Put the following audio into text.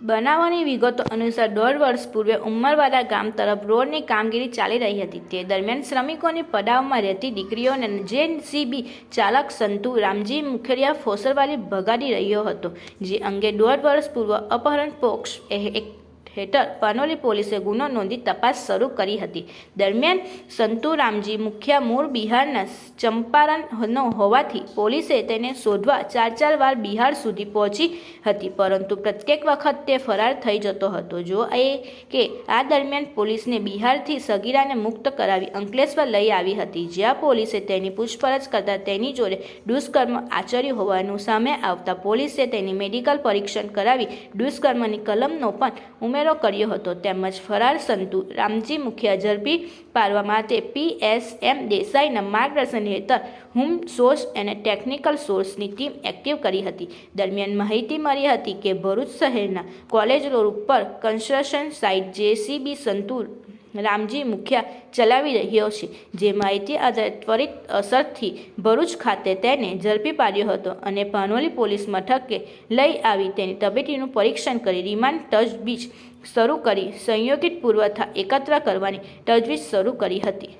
બનાવવાની વિગતો અનુસાર દોઢ વર્ષ પૂર્વે ઉમરવાડા ગામ તરફ રોડની કામગીરી ચાલી રહી હતી. તે દરમિયાન શ્રમિકોની પડાવમાં રહેતી દીકરીઓને જેસીબી ચાલક સંતુ રામજી મુખરિયા ફોસરવાલી ભગાડી રહ્યો હતો. જે અંગે દોઢ વર્ષ પૂર્વ અપહરણ પોક્સ એક્ટ હેઠળ પાનોલી પોલીસે ગુનો નોંધી તપાસ શરૂ કરી હતી. દરમિયાન સંતુરામજી મુખ્ય મૂળ બિહારના ચંપારણનો હોવાથી પોલીસે તેને શોધવા ચાર ચાર વાર બિહાર સુધી પહોંચી હતી, પરંતુ પ્રત્યેક વખત તે ફરાર થઈ જતો હતો. જો એ કે આ દરમિયાન પોલીસને બિહારથી સગીરાને મુક્ત કરાવી અંકલેશ્વર લઈ આવી હતી, જ્યાં પોલીસે તેની પૂછપરછ કરતા તેની જોડે દુષ્કર્મ આચર્યું હોવાનું સામે આવતા પોલીસે તેની મેડિકલ પરીક્ષણ કરાવી દુષ્કર્મની કલમનો પણ ઉમેરો કર્યો હતો. તેમજ ફરાર સંતુ રામજી મુખિયા ઝડપી પાડવા માટે પીએસએમ દેસાઈના માર્ગદર્શન હેઠળ હુમ સોર્સ અને ટેકનિકલ સોર્સની ટીમ એક્ટિવ કરી હતી. દરમિયાન માહિતી મળી હતી કે ભરૂચ શહેરના કોલેજ રોડ ઉપર construction site JCB Santu Ramji Mukhiya ચલાવી રહ્યો છે. જે માહિતી આધારે ત્વરિત અસરથી ભરૂચ ખાતે તેને ઝડપી પાડ્યો હતો અને પાનોલી પોલીસ મથકે લઈ આવી તેની તબેટીનું પરીક્ષણ કરી રિમાન્ડ તજવીજ શરૂ કરી. સંયોગિત પુરવઠા એકત્ર કરવાની તજવીજ શરૂ કરી હતી.